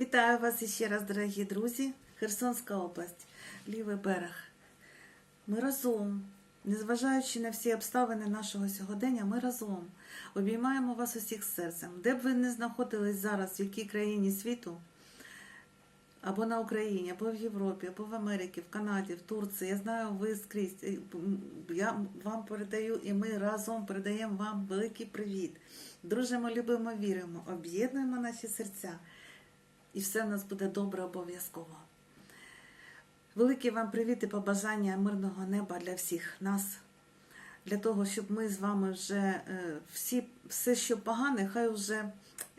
Вітаю вас ще раз, дорогі друзі. Херсонська область, лівий берег. Ми разом, незважаючи на всі обставини нашого сьогодення, ми разом обіймаємо вас усіх серцем. Де б ви не знаходились зараз, в якій країні світу, або на Україні, або в Європі, або в Америці, в Канаді, в Турції. Я знаю, ви скрізь. Я вам передаю, і ми разом передаємо вам великий привіт. Дружимо, любимо, віримо, об'єднуємо наші серця, і все в нас буде добре обов'язково. Великий вам привіт і побажання мирного неба для всіх нас, для того, щоб ми з вами вже е, всі, все, що погане, хай вже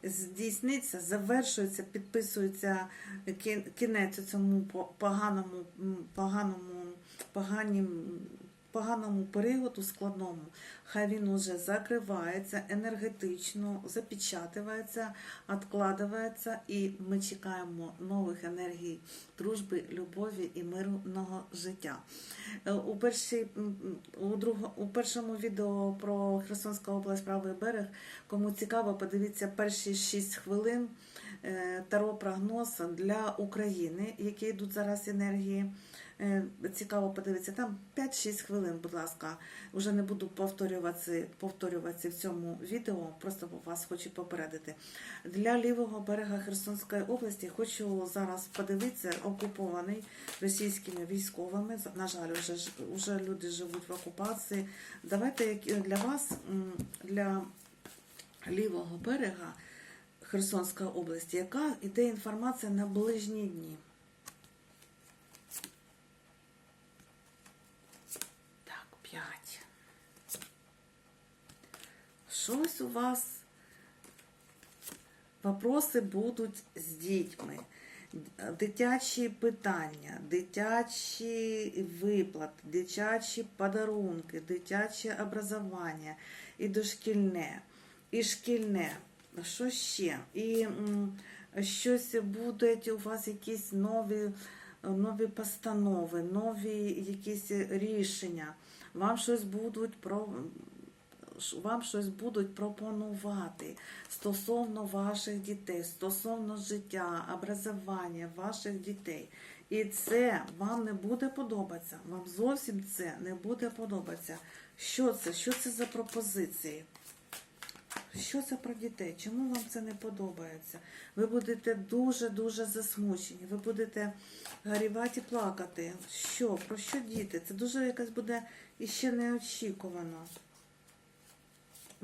здійсниться, завершується, підписується кінець цьому поганому, поганому, поганім, поганому періоду складному. Хай він уже закривається енергетично, запечатується, відкладається, і ми чекаємо нових енергій дружби, любові і мирного життя. Е, У, першій, у, друго, у першому відео про Херсонську область правий берег, кому цікаво, подивіться перші 6 хвилин е, таро прогноз для України, які йдуть зараз енергії. Е, Цікаво подивитися, там 5-6 хвилин, будь ласка. Уже не буду повторюватися, повторюватися в цьому відео, просто вас хочу попередити. Для лівого берега Херсонської області хочу зараз подивитися, окупований російськими військовими. На жаль, вже, вже люди живуть в окупації. Давайте для вас, для лівого берега Херсонської області, яка йде інформація на ближні дні. Так, п'ять. Щось у вас вопроси будуть з дітьми. Дитячі питання, дитячі виплати, дитячі подарунки, дитяче образування, і дошкільне, і шкільне. Що ще? І щось будуть у вас якісь нові, нові постанови, нові якісь рішення. Вам щось будуть про вам щось будуть пропонувати стосовно ваших дітей, стосовно життя, образування ваших дітей. І це вам не буде подобатися. Вам зовсім це не буде подобатися. Що це? Що це за пропозиції? Що це про дітей? Чому вам це не подобається? Ви будете дуже-дуже засмучені, ви будете гарівати і плакати. Що? Про що діти? Це дуже якась буде іще неочікувано.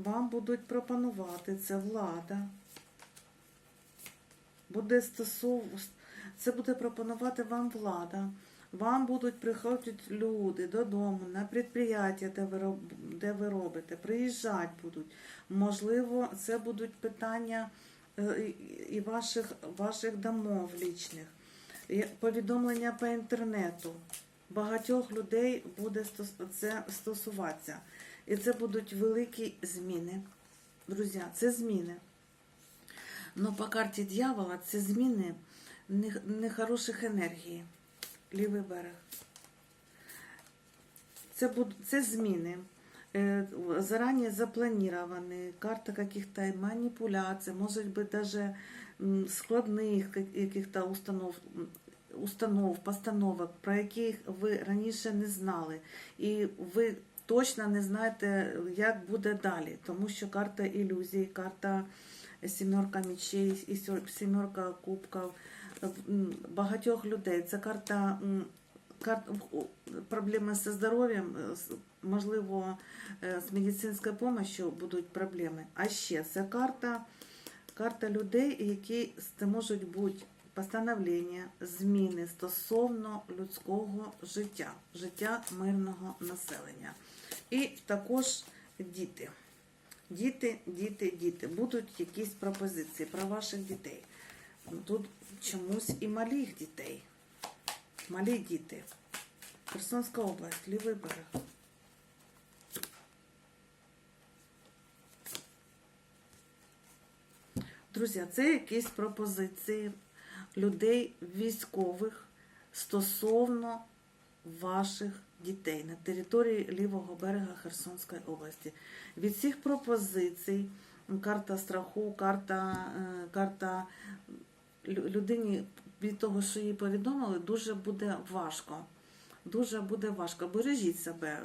Вам будуть пропонувати це влада. Буде стосов... Це буде пропонувати вам влада. Вам будуть приходити люди додому на підприємства, де ви, де ви робите, приїжджати будуть. Можливо, це будуть питання е, і- ваших, ваших домов лічних, повідомлення по інтернету. Багатьох людей буде це стосуватися. І це будуть великі зміни. Друзі, це зміни. Но по карті дьявола це зміни не- нехороших енергій. Лівий берег. Це, буд- це зміни. Э, заранее запланированы, карта каких-то манипуляций, может быть даже м, складних ка- каких-то установ, м, установ, постановок, про яких ви раніше не знали. І ви точно не знаєте, як буде далі, тому що карта ілюзій, карта сімерка мечей і сімерка кубків багатьох людей. Це карта кар- проблеми зі здоров'ям, е, можливо, е, з медицинською допомогою будуть проблеми. А ще це карта, карта людей, які можуть бути постановлення, зміни стосовно людського життя, життя мирного населення. І також діти. Діти, діти, діти. Будуть якісь пропозиції про ваших дітей. Тут чомусь і малих дітей. Малі діти. Херсонська область, лівий берег. Друзі, це якісь пропозиції людей військових стосовно ваших дітей на території лівого берега Херсонської області. Від цих пропозицій карта страху, карта, е, карта людині від того, що їй повідомили, дуже буде важко. Дуже буде важко. Бережіть себе.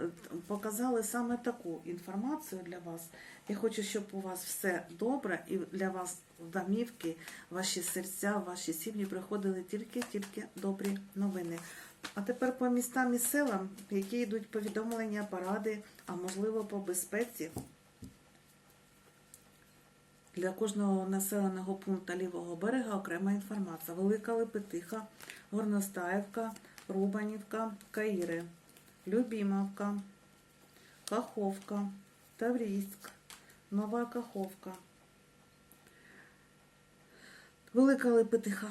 Показали саме таку інформацію для вас. Я хочу, щоб у вас все добре і для вас домівки, ваші серця, ваші сім'ї приходили тільки-тільки добрі новини. А тепер по містам і селам, які йдуть повідомлення, поради, а можливо по безпеці. Для кожного населеного пункту лівого берега окрема інформація. Велика Лепетиха, Горностаївка, Рубанівка, Каїри, Любімовка, Каховка, Таврійськ, Нова Каховка, Велика Лепетиха.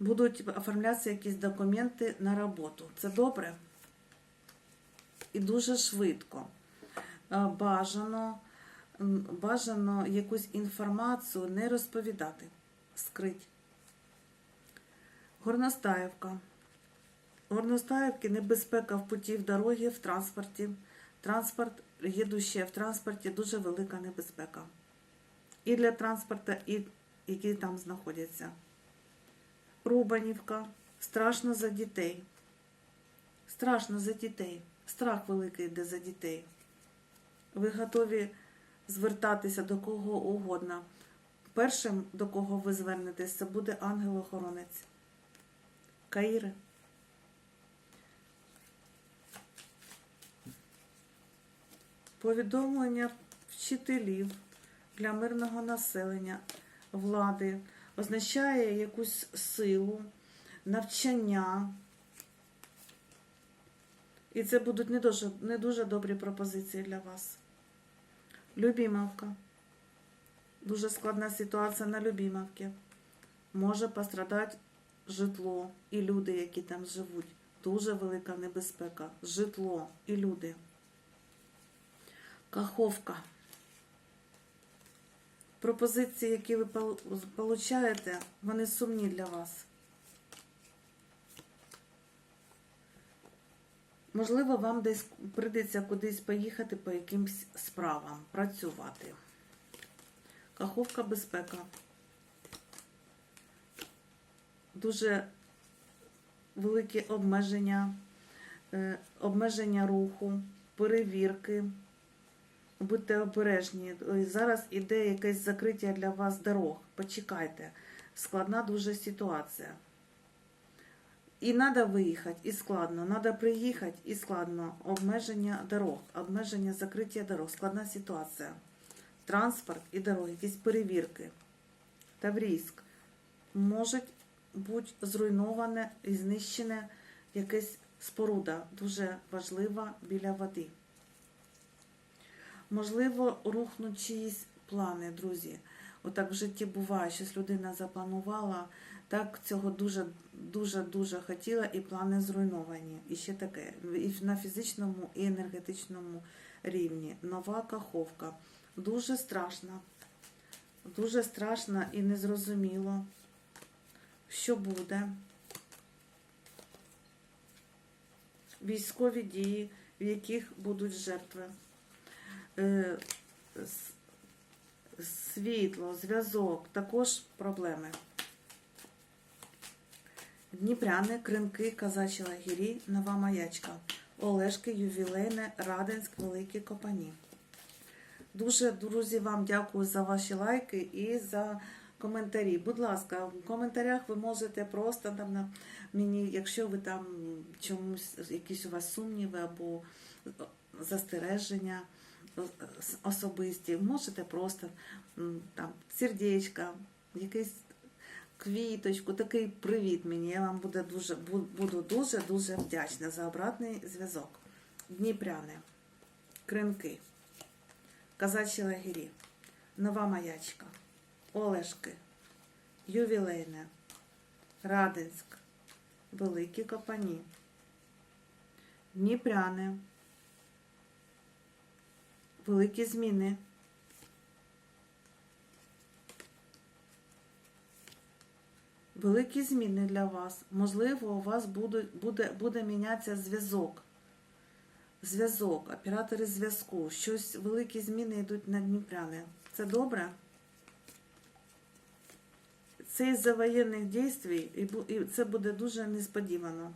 Будуть оформлятися якісь документи на роботу. Це добре і дуже швидко. Е, Бажано, бажано якусь інформацію не розповідати, скрить. Горностаївка. Горностаївки небезпека в путі, в дорогі, в транспорті. Транспорт, їдуще в транспорті дуже велика небезпека. І для транспорту, і які там знаходяться. Рубанівка. Страшно за дітей. Страшно за дітей. Страх великий йде за дітей. Ви готові звертатися до кого угодно. Першим, до кого ви звернетесь, це буде ангел-охоронець. Каїри. Повідомлення вчителів для мирного населення, влади означає якусь силу, навчання. І це будуть не дуже, не дуже добрі пропозиції для вас. Любімовка. Дуже складна ситуація на Любімовці. Може пострадати житло і люди, які там живуть. Дуже велика небезпека. Житло і люди. Каховка. Пропозиції, які ви получаєте, вони сумні для вас. Можливо, вам десь прийдеться кудись поїхати по якимсь справам, працювати. Каховка безпека. Дуже великі обмеження, е, обмеження руху, перевірки. Будьте обережні. Зараз іде якесь закриття для вас дорог. Почекайте. Складна дуже ситуація. І треба виїхати, і складно. Треба приїхати, і складно. Обмеження дорог, обмеження закриття дорог, складна ситуація. Транспорт і дороги, якісь перевірки. Таврійськ. Можуть бути зруйноване і знищене якась споруда, дуже важлива біля води. Можливо, рухнуть чиїсь плани, друзі. Отак в житті буває, щось людина запланувала, так цього дуже дуже хотіла, і плани зруйновані. І ще таке. І на фізичному, і енергетичному рівні. Нова каховка. Дуже страшно. Дуже страшно і незрозуміло, що буде. Військові дії, в яких будуть жертви. Е, світло, зв'язок, також проблеми. Дніпряни, Кринки, Казачі Лагірі, Нова Маячка, Олешки, Ювілейне, Раденськ, Великі Копані. Дуже, друзі, вам дякую за ваші лайки і за коментарі. Будь ласка, в коментарях ви можете просто там на мені, якщо ви там чомусь, якісь у вас сумніви або застереження особисті, можете просто там сердечко, якийсь квіточку, такий привіт мені. Я вам буде дуже, буду дуже-дуже вдячна за обратний зв'язок. Дніпряни, Кринки, Казачі лагері, Нова Маячка, Олешки, Ювілейне, Радинськ, Великі Копані, Дніпряни, Великі зміни. Великі зміни для вас. Можливо, у вас буде, буде, буде мінятися зв'язок. Зв'язок, оператори зв'язку. Щось великі зміни йдуть на Дніпряни. Це добре? Це із-за воєнних дій, і це буде дуже несподівано.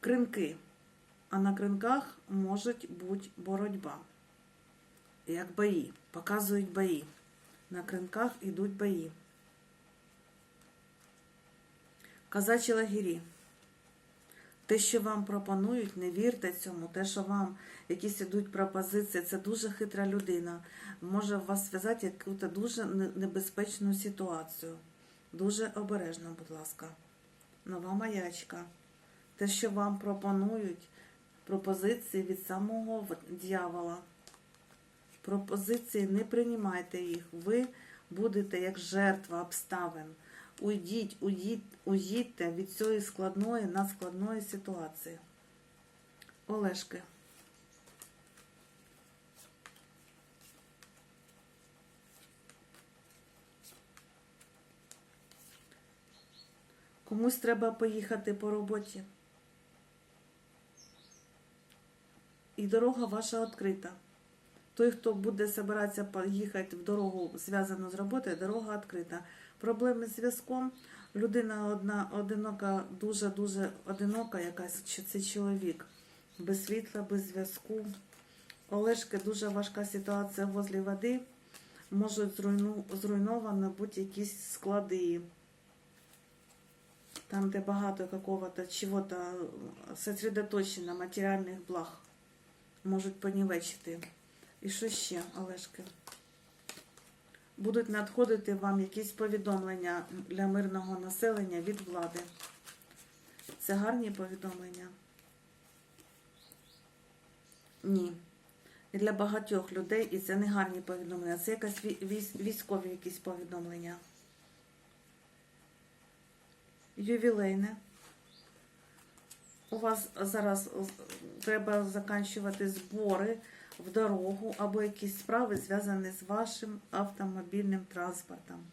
Кринки. А на кринках може бути боротьба. Як бої. Показують бої. На кринках йдуть бої. Казачі лагері. Те, що вам пропонують, не вірте цьому. Те, що вам якісь ідуть пропозиції, це дуже хитра людина. Може вас зв'язати якусь дуже небезпечну ситуацію. Дуже обережно, будь ласка. Нова маячка. Те, що вам пропонують, пропозиції від самого дьявола. Пропозиції не приймайте їх. Ви будете як жертва обставин. Уйдіть, уйдіть, уїдьте від цієї складної надскладної ситуації. Олешки. Комусь треба поїхати по роботі. І дорога ваша відкрита. Той, хто буде збиратися поїхати в дорогу, зв'язану з роботою, дорога відкрита. Проблеми з зв'язком. Людина одна одинока, дуже-дуже одинока, якась чи це чоловік. Без світла, без зв'язку. Олешки дуже важка ситуація возле води. Можуть зруйну, зруйновано бути якісь склади. Там, де багато какого-то чого-то сосредоточено матеріальних благ. Можуть понівечити. І що ще, Олешки? Будуть надходити вам якісь повідомлення для мирного населення від влади. Це гарні повідомлення? Ні. І для багатьох людей, і це не гарні повідомлення, це якась військові якісь повідомлення. Ювілейне. У вас зараз треба закінчувати збори в дорогу або якісь справи зв'язані з вашим автомобільним транспортом.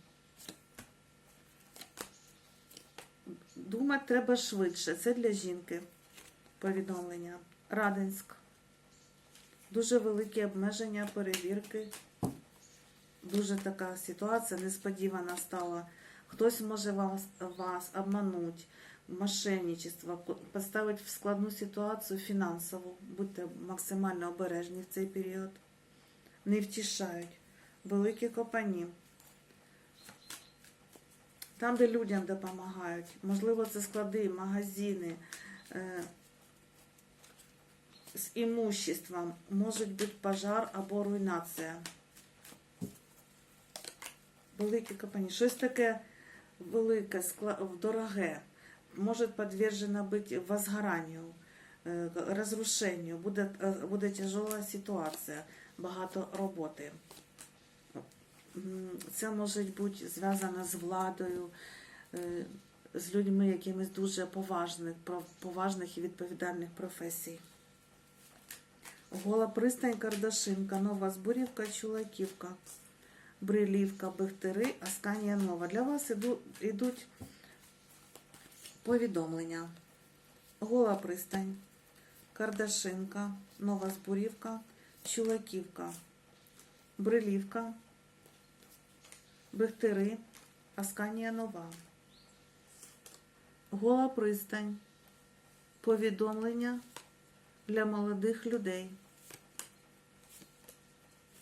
Думати треба швидше. Це для жінки повідомлення. Радинськ. Дуже великі обмеження перевірки. Дуже така ситуація несподівана стала. Хтось може вас, вас обманути, мошенничество, поставити в складну ситуацію фінансову. Будьте максимально обережні в цей період. Не втішають. Великі компанії. Там, де людям допомагають. Можливо, це склади, магазини. Е, з імуществом може бути пожар або руйнація. Великі компанії. Щось таке велике, дороге. Може підтверджено бути возгоранню, е, розрушенню. Буде, е, буде тяжела ситуація, багато роботи. Це може бути зв'язано з владою, з людьми якимись дуже поважних, поважних і відповідальних професій. Гола пристань, Кардашинка, Нова Збурівка, Чулаківка, Брилівка, Бехтери, Асканія Нова. Для вас іду, ідуть повідомлення. Гола пристань, Кардашинка, Нова Збурівка, Чулаківка, Брилівка, Бехтери, Асканія Нова. Гола пристань. Повідомлення для молодих людей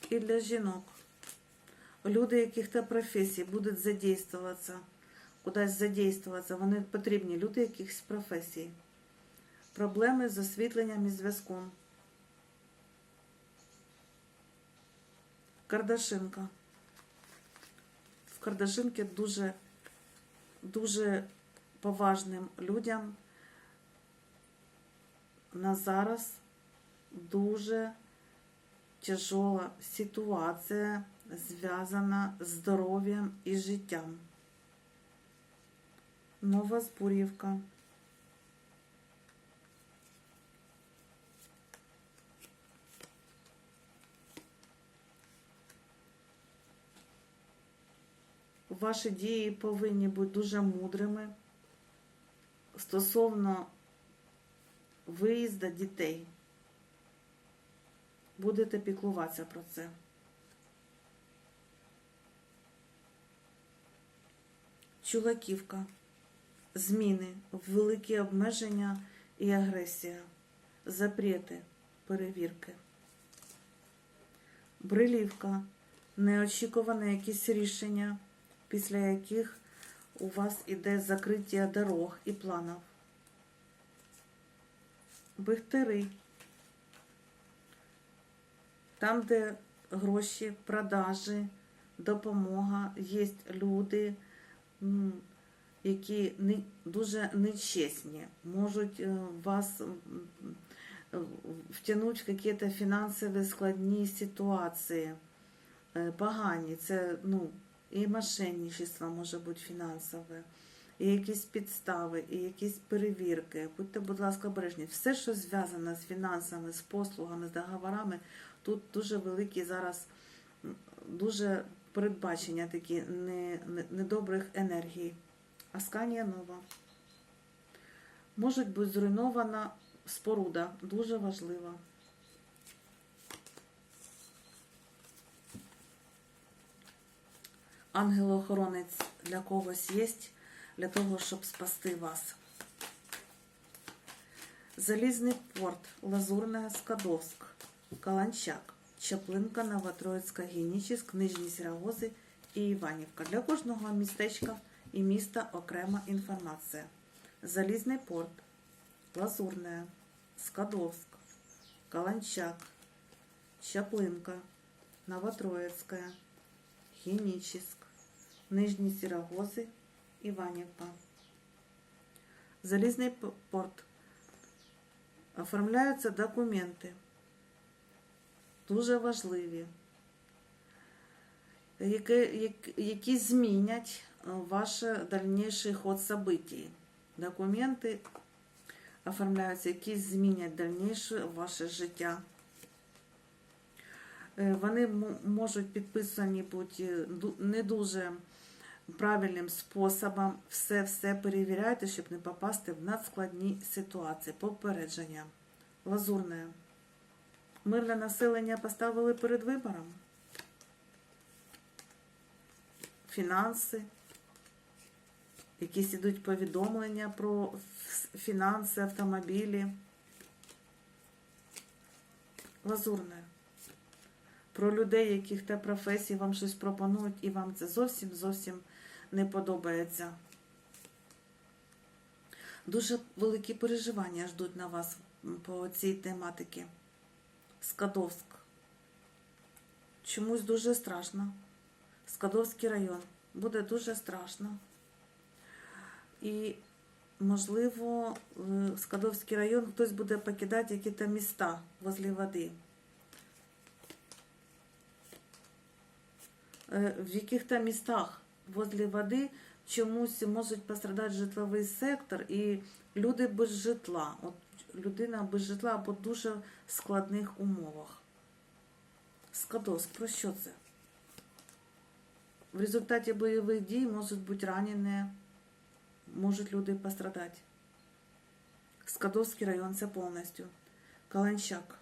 і для жінок. Люди яких-то професій будуть задействуватися, кудись задействуватися, вони потрібні, люди якихось професій. Проблеми з освітленням і зв'язком. Кардашинка. В Кардашинки дуже, дуже поважним людям на зараз дуже тяжела ситуація, зв'язана з здоров'ям і життям. Нова Збурівка. Ваші дії повинні бути дуже мудрими стосовно виїзду дітей. Будете піклуватися про це. Чулаківка. Зміни, великі обмеження і агресія. Запрети, перевірки. Брилівка. Неочікуване якісь рішення, після яких у вас іде закриття дорог і планів. Бихтери. Там, де гроші, продажі, допомога, є люди, м, які не, дуже нечесні, можуть е, вас втягнути в якісь фінансові складні ситуації, е, погані. Це ну, і мошенничество може бути фінансове, і якісь підстави, і якісь перевірки. Будьте, будь ласка, обережні. Все, що зв'язано з фінансами, з послугами, з договорами, тут дуже великі зараз дуже передбачення такі не- не- недобрих енергій. Асканія нова. Може бути зруйнована споруда, дуже важлива. Ангел-охоронець для когось є, для того, щоб спасти вас. Залізний порт, Лазурная, Скадовск, Каланчак, Чаплинка, Новотроїцька, Генічіськ, Нижні Сірагози і Іванівка. Для кожного містечка і міста окрема інформація. Залізний порт, Лазурная, Скадовск, Каланчак, Чаплинка, Новотроїцька, Генічіськ, Нижні Сірагози, Іванівка. Залізний порт. Оформляються документи. Дуже важливі, які, які змінять ваш дальніший ход событий. Документи оформляються, які змінять дальніше ваше життя. Е, Вони можуть підписані бути е, не дуже правильним способом. Все-все перевіряйте, щоб не попасти в надскладні ситуації. Попередження. Лазурне. Мирне населення поставили перед вибором. Фінанси. Якісь ідуть повідомлення про фінанси, автомобілі. Лазурне про людей, яких та професії вам щось пропонують, і вам це зовсім зовсім не подобається. Дуже великі переживання ждуть на вас по цій тематиці. Скадовськ. Чомусь дуже страшно. Скадовський район. Буде дуже страшно. І, можливо, е, Скадовський район хтось буде покидати якісь міста возле води. Е, в яких-то містах возле води чомусь можуть пострадати житловий сектор і люди без житла. От людина без житла або дуже складних умовах. Скадовськ, про що це? В результаті бойових дій можуть бути ранені, можуть люди пострадати. Скадовський район це повністю. Каланчак.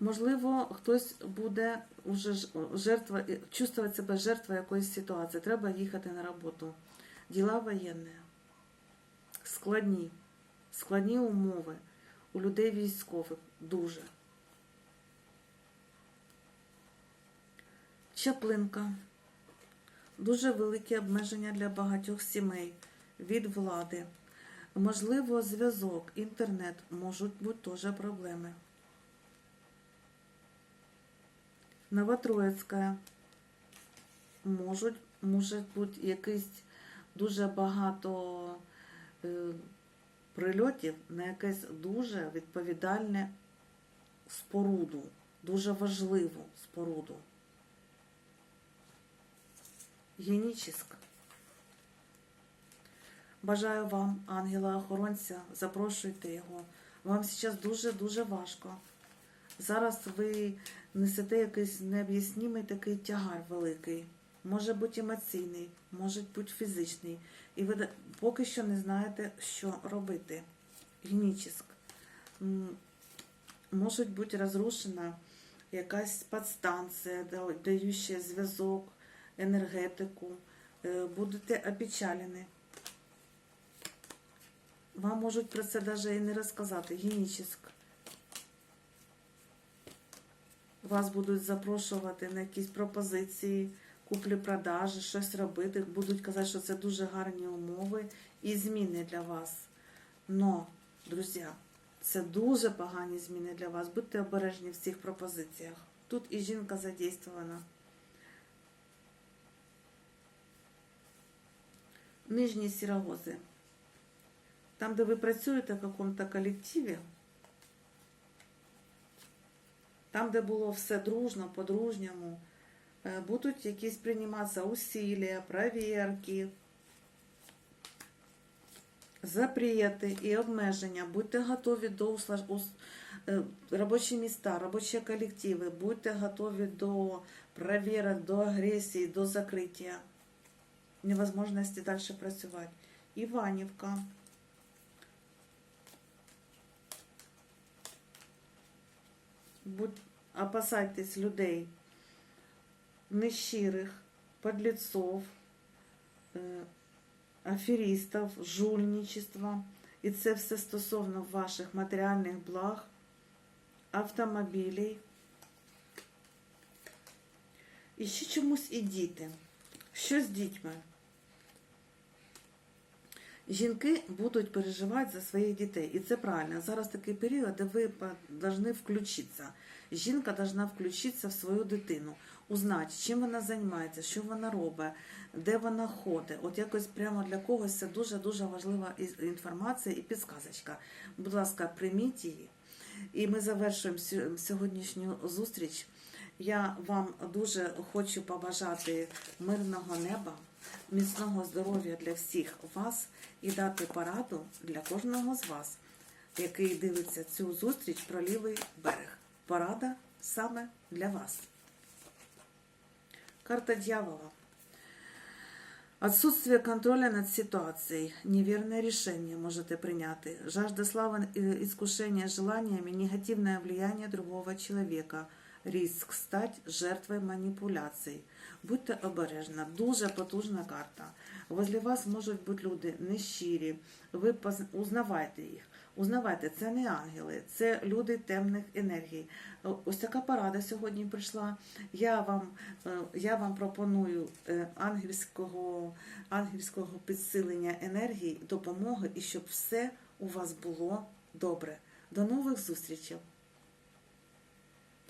Можливо, хтось буде уже ж- жертва, чувствувати себе жертвою якоїсь ситуації. Треба їхати на роботу. Діла воєнні. Складні. Складні умови. У людей військових дуже. Чаплинка. Дуже великі обмеження для багатьох сімей від влади. Можливо, зв'язок, інтернет можуть бути теж проблеми. Новотроїцька. Можуть, може бути якийсь дуже багато е, прильотів на якесь дуже відповідальне споруду, дуже важливу споруду. Генічіськ. Бажаю вам, ангела-охоронця, запрошуйте його. Вам зараз дуже-дуже важко. Зараз ви несете якийсь необ'яснімий такий тягар великий. Може бути емоційний, може бути фізичний. І ви поки що не знаєте, що робити. Генічіск. М, Можуть бути розрушена якась подстанція, да- даюча зв'язок, енергетику. Е, Будете опечалені. Вам можуть про це навіть і не розказати. Генічно. Вас будуть запрошувати на якісь пропозиції, куплі-продажі, щось робити. Будуть казати, що це дуже гарні умови і зміни для вас. Но, друзі, це дуже погані зміни для вас. Будьте обережні в цих пропозиціях. Тут і жінка задействована. Нижні сірогози. Там, де ви працюєте в якомусь колективі, там, де було все дружно, по-дружньому, е, будуть якісь прийматися усилля, перевірки, запрети і обмеження. Будьте готові до услаж... ус... е, робочі міста, робочі колективи, будьте готові до перевірок, до агресії, до закриття, невозможності далі працювати. Іванівка. Будь... Опасайтесь людей нещирих, подлецов, е, аферістів, жульничества. І це все стосовно ваших матеріальних благ, автомобілів. І ще чомусь і діти. Що з дітьми? Жінки будуть переживати за своїх дітей. І це правильно. Зараз такий період, де ви повинні включитися. Жінка повинна включитися в свою дитину, узнати, чим вона займається, що вона робить, де вона ходить. От якось прямо для когось це дуже-дуже важлива інформація і підсказочка. Будь ласка, прийміть її. І ми завершуємо сьо- сьогоднішню зустріч. Я вам дуже хочу побажати мирного неба, міцного здоров'я для всіх вас і дати пораду для кожного з вас, який дивиться цю зустріч про лівий берег. Порада саме для вас. Карта дьявола. Отсутствие контроля над ситуацией, неверное решение можете принять, жажда славы, э, искушение желаниями, негативное влияние другого человека, риск стать жертвой маніпуляцій. Будьте обережні, дуже потужна карта. Возле вас можуть бути люди нещирі, ви узнавайте їх. Узнавайте, це не ангели, це люди темних енергій. Ось така порада сьогодні прийшла. Я вам, е, я вам пропоную е, ангельського, ангельського підсилення енергії, допомоги і щоб все у вас було добре. До нових зустрічей!